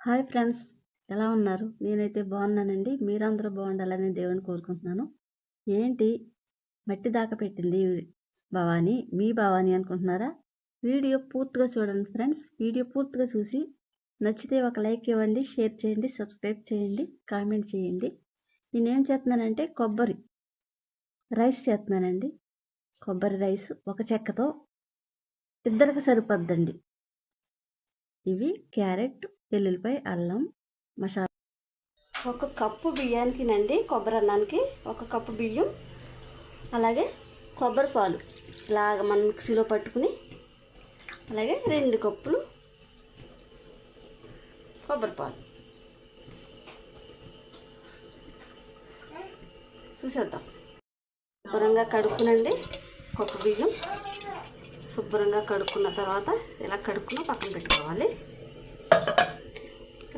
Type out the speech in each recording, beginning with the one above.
Hi friends ఎలా ఉన్నారు? నేనైతే బాగున్నానండి. మీరందరూ బాగుండాలని దేవుని కోరుకుంటున్నాను. ఏంటి? మట్టి దాకా పెట్టింది భవానీ మీ భవానీ అనుకుంటున్నారా? వీడియో పూర్తిగా చూడండి ఫ్రెండ్స్. వీడియో పూర్తిగా చూసి నచ్చితే ఒక లైక్ ఇవ్వండి షేర్ చేయండి సబ్స్క్రైబ్ చేయండి కామెంట్ చేయండి. నేనేం చేస్తున్నానంటే కొబ్బరి రైస్ చేస్తున్నానండి. కొబ్బరి రైస్ ఒక చెక్కతో ఇద్దరికి సరిపోద్దండి. ఇవి క్యారెట్ వెల్లుల్లిపాయ అల్లం మసాలా. ఒక కప్పు బియ్యానికి నండి కొబ్బరి అన్నానికి ఒక కప్పు బియ్యం అలాగే కొబ్బరి పాలు. ఇలాగ మనం మిక్సీలో పట్టుకుని అలాగే రెండు కప్పులు కొబ్బరి పాలు. చూసేద్దాం. శుభ్రంగా కడుక్కునండి కప్పు బియ్యం. శుభ్రంగా కడుక్కున్న తర్వాత ఇలా కడుక్కుని పక్కన పెట్టుకోవాలి.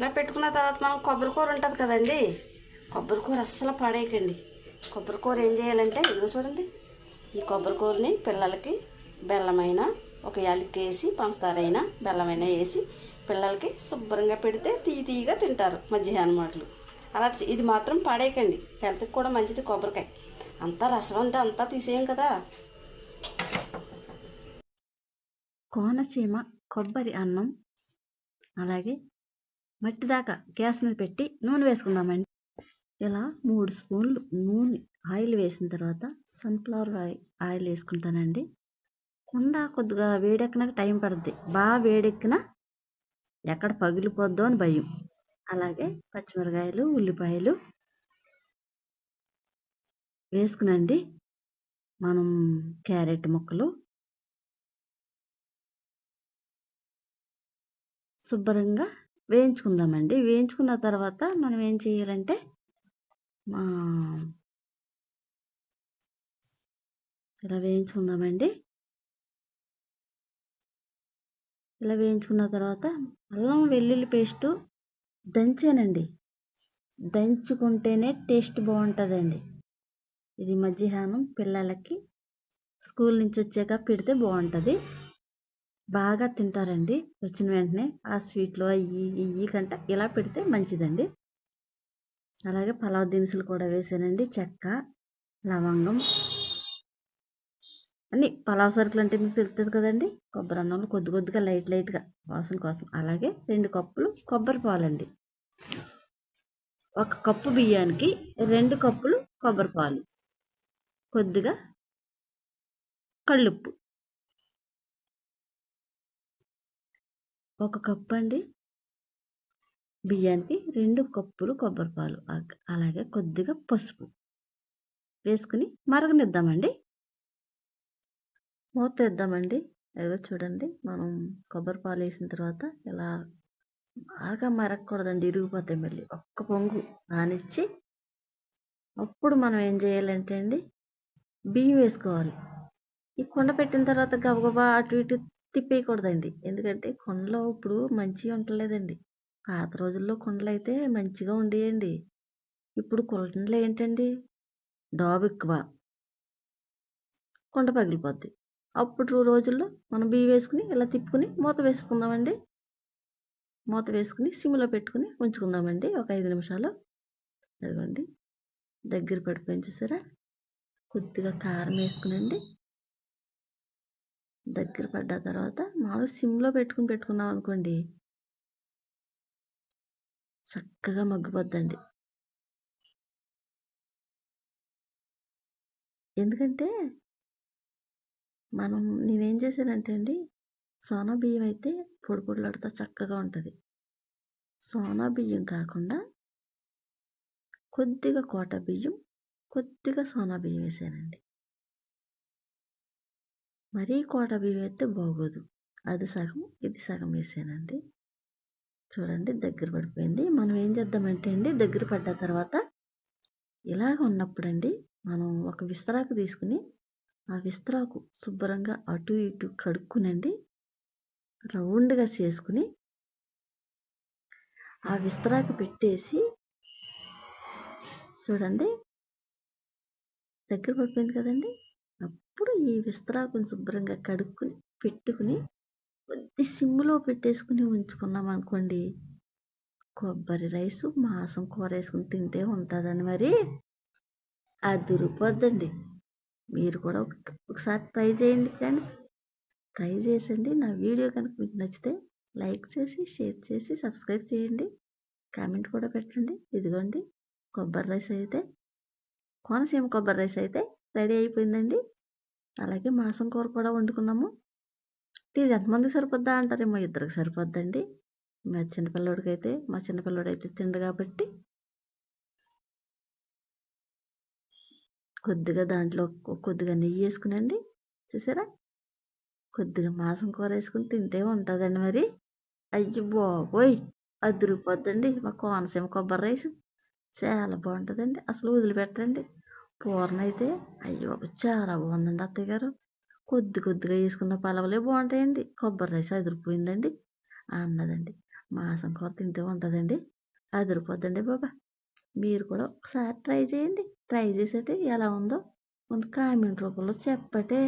ఇలా పెట్టుకున్న తర్వాత మనం కొబ్బరికూర ఉంటుంది కదండి. కొబ్బరికూర అస్సలు పాడేయకండి. కొబ్బరికూర ఏం చేయాలంటే ఇదిగో చూడండి. ఈ కొబ్బరికూరని పిల్లలకి బెల్లమైన ఒక యాలక్కేసి వేసి పంచదారైన బెల్లమైనా వేసి పిల్లలకి శుభ్రంగా పెడితే తీయ తీయగా తింటారు మధ్యాహ్నం మాటలు. అలా ఇది మాత్రం పాడేయకండి. హెల్త్కి కూడా మంచిది కొబ్బరికాయ. అంతా రసం అంటే అంతా తీసేయం కదా. కోనసీమ కొబ్బరి అన్నం అలాగే మట్టి దాకా గ్యాస్ మీద పెట్టి నూనె వేసుకుందామండి. ఇలా మూడు స్పూన్లు నూనె ఆయిల్ వేసిన తర్వాత సన్ఫ్లవర్ ఆయిల్ వేసుకుంటానండి. కుండ కొద్దిగా వేడెక్కినాక టైం పడుద్ది. బాగా వేడెక్కిన ఎక్కడ పగిలిపోద్దో అని భయం. అలాగే పచ్చిమిరకాయలు ఉల్లిపాయలు వేసుకునండి. మనం క్యారెట్ ముక్కలు శుభ్రంగా వేయించుకుందామండి. వేయించుకున్న తర్వాత మనం ఏం చేయాలంటే మా ఇలా వేయించుకుందామండి. ఇలా వేయించుకున్న తర్వాత అల్లం వెల్లుల్లి పేస్టు దంచానండి. దంచుకుంటేనే టేస్ట్ బాగుంటుందండి. ఇది మధ్యాహ్నం పిల్లలకి స్కూల్ నుంచి వచ్చాక పెడితే బాగుంటుంది. బాగా తింటారండి. వచ్చిన వెంటనే ఆ స్వీట్లో అయ్యి ఇయ్యి కంట ఇలా పెడితే మంచిదండి. అలాగే పలావ్ దినుసులు కూడా వేసానండి. చెక్క లవంగం అన్ని పలావ్ సరుకులు అంటే మీకు తెలుస్తుంది కదండి. కొబ్బరి అన్నంలో కొద్ది కొద్దిగా లైట్ లైట్గా వాసన కోసం. అలాగే రెండు కప్పులు కొబ్బరి పాలండి. ఒక కప్పు బియ్యానికి రెండు కప్పులు కొబ్బరి పాలు. కొద్దిగా కళ్ళుప్పు. ఒక కప్పు అండి బియ్యానికి రెండు కప్పులు కొబ్బరి పాలు. అలాగే కొద్దిగా పసుపు వేసుకుని మరగనిద్దామండి. మూత ఇద్దామండి అదిగో చూడండి మనం కొబ్బరి పాలు వేసిన తర్వాత ఇలా బాగా మరగకూడదండి ఇరిగిపోతాయి మళ్ళీ. ఒక్క పొంగు నానిచ్చి అప్పుడు మనం ఏం చేయాలంటే అండి బియ్యం వేసుకోవాలి. ఈ కొండ పెట్టిన తర్వాత గబగబా అటు ఇటు తిప్పేయకూడదండి. ఎందుకంటే కుండలో ఇప్పుడు మంచిగా ఉండలేదండి. పాత రోజుల్లో కుండలు అయితే మంచిగా ఉండేయండి. ఇప్పుడు కుండలు ఏంటండి? డాబు ఎక్కువ. కుండ పగిలిపోద్ది. అప్పుడు రోజుల్లో మనం బియ్యం వేసుకుని ఇలా తిప్పుకుని మూత వేసుకుందామండి. మూత వేసుకుని సిమ్లో పెట్టుకుని ఉంచుకుందామండి. ఒక ఐదు నిమిషాలు. అదిగోండి. దగ్గర పడిపోయింది చూసారా? కొద్దిగా కారం వేసుకునండి. దగ్గర పడ్డ తర్వాత మామూలు సిమ్లో పెట్టుకుని పెట్టుకున్నాం అనుకోండి. చక్కగా మగ్గిపోద్దండి. ఎందుకంటే మనం నేనేం చేశానంటే అండి సోనా బియ్యం అయితే పొడి పొడిలాడుతా చక్కగా ఉంటుంది. సోనా బియ్యం కాకుండా కొద్దిగా కోట బియ్యం కొద్దిగా సోనా బియ్యం వేసానండి. మరీ కోట బియ్యం అయితే బాగోదు. అది సగం ఇది సగం వేసానండి. చూడండి దగ్గర పడిపోయింది. మనం ఏం చేద్దామంటే అండి దగ్గర పడ్డ తర్వాత ఇలాగ ఉన్నప్పుడండి మనం ఒక విస్తరాకు తీసుకుని ఆ విస్తరాకు శుభ్రంగా అటు ఇటు కడుక్కునండి రౌండ్గా చేసుకుని ఆ విస్తరాకు పెట్టేసి చూడండి దగ్గర పడిపోయింది కదండి. అప్పుడు ఈ విస్తరాకుని శుభ్రంగా కడుక్కుని పెట్టుకుని కొద్ది సిమ్లో పెట్టేసుకుని ఉంచుకున్నాం అనుకోండి. కొబ్బరి రైసు మాంసం కూర వేసుకుని తింటే ఉంటుందని మరి అదిరిపోద్దండి. మీరు కూడా ఒకసారి ట్రై చేయండి ఫ్రెండ్స్. ట్రై చేసండి. నా వీడియో కనుక మీకు నచ్చితే లైక్ చేసి షేర్ చేసి సబ్స్క్రైబ్ చేయండి. కామెంట్ కూడా పెట్టండి. ఇదిగోండి కొబ్బరి రైస్ అయితే కోనసీమ కొబ్బరి రైస్ అయితే రెడీ అయిపోయిందండి. అలాగే మాంసం కూర కూడా వండుకున్నాము. ఇది ఎంతమంది సరిపోద్దా అంటారేమో ఇద్దరికి సరిపోద్దండి. మా చిన్నపిల్లడికి మా చిన్నపిల్లడు అయితే తిండు కాబట్టి కొద్దిగా దాంట్లో కొద్దిగా నెయ్యి వేసుకునండి. చూసారా? కొద్దిగా మాంసం కూర వేసుకుని తింటే ఉంటుందండి మరి. అయ్యో బాబోయ్! అదిరిపోద్దండి. మా కోనసీమ కొబ్బరి రైస్ చాలా బాగుంటుందండి. అసలు వదిలిపెట్టండి కూరనైతే అయితే అయ్యో చాలా బాగుందండి అత్తయ్య గారు కొద్ది కొద్దిగా వేసుకున్న పలవలే బాగుంటాయండి. కొబ్బరి రైస్ అదిరిపోయిందండి. అన్నదండి. మాంసం కూర తింటే ఉంటుందండి. అదిరిపోద్దండి బాబా. మీరు కూడా ఒకసారి ట్రై చేయండి. ట్రై చేసేటే ఎలా ఉందో. ముందు కామెంట్ రూపంలో చెప్పటే.